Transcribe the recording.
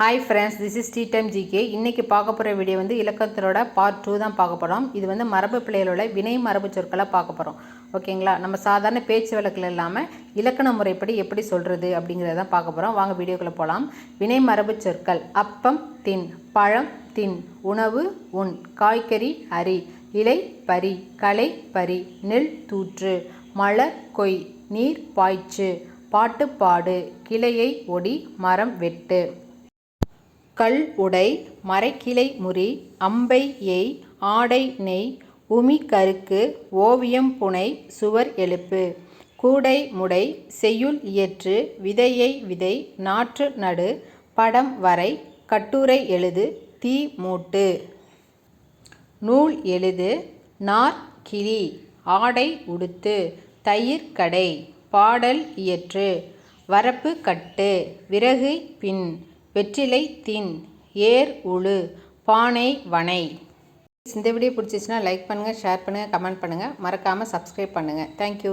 Hi friends this is T time GK இன்றைக்கி பார்க்க போகிற வீடியோ வந்து இலக்கணத்தோட பார்ட் டூ தான் பார்க்க போகிறோம் இது வந்து மரபு பிள்ளைகளோட வினை மரபு சொற்களை பார்க்க போகிறோம் ஓகேங்களா நம்ம சாதாரண பேச்சு வழக்கில் இல்லாமல் இலக்கண முறைப்படி எப்படி சொல்கிறது அப்படிங்கிறத தான் பார்க்க போகிறோம் வாங்க வீடியோக்குள்ளே போகலாம் வினை மரபு சொற்கள். அப்பம் தின். பழம் தின். உணவு உன் காய்கறி அரி. இலை பரி. களை பரி. நெல் தூற்று. மலர் கொய். நீர் பாய்ச்சு. பாட்டு பாடு. கிளையை ஒடி. மரம் வெட்டு. கல் உடை மரக்கிளை முறி அம்பை எய் ஆடை நெய் உமி கருக்கு ஓவியம் புனை சுவர் எழுப்பு. கூடை முடை செய்யுள் இயற்று விதையை விதை நாற்று நடு படம் வரை கட்டுரை எழுது தீ மூட்டு. நூல் எழுது நார் கிளி ஆடை உடுத்து தயிர் கடை பாடல் இயற்று வரப்பு கட்டு விறகு பின். வெற்றிலை தின் ஏர் உழு பானை வனை. இந்த வீடியோ பிடிச்சிச்சின்னா லைக் பண்ணுங்கள் ஷேர் பண்ணுங்கள் கமெண்ட் பண்ணுங்கள் மறக்காமல் சப்ஸ்கிரைப் பண்ணுங்கள் தேங்க்யூ